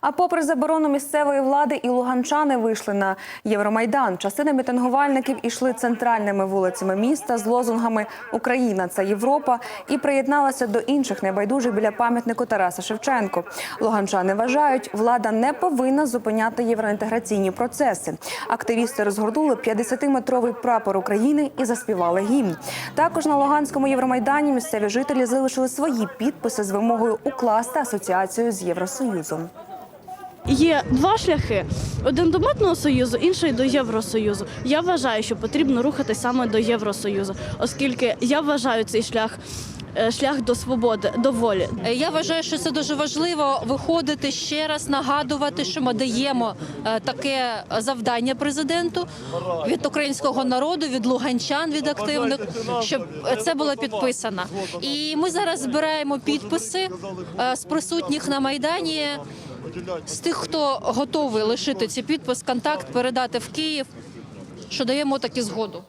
А попри заборону місцевої влади, і луганчани вийшли на Євромайдан. Частина мітингувальників ішли центральними вулицями міста з лозунгами Україна це Європа і приєдналася до інших небайдужих біля пам'ятнику Тараса Шевченко. Луганчани вважають, влада не повинна зупиняти євроінтеграційні процеси. Активісти розгорнули 50-метровий прапор України і заспівали гімн. Також на Луганському Євромайдані місцеві жителі залишили свої підписи з вимогою укласти асоціацію з Євросоюзом. Є два шляхи: один до митного союзу, інший до Євросоюзу. Я вважаю, що потрібно рухатись саме до Євросоюзу, оскільки я вважаю цей шлях. е, Шлях до свободи, до волі. Е, Я вважаю, що це дуже важливо виходити ще раз, нагадувати, що ми даємо е, таке завдання президенту від українського народу, від луганчан, від активних, щоб це було підписано. І ми зараз збираємо підписи з присутніх на майдані. З тих, хто готовий лишити ці підпис, контакт передати в Київ, що даємо таки згоду.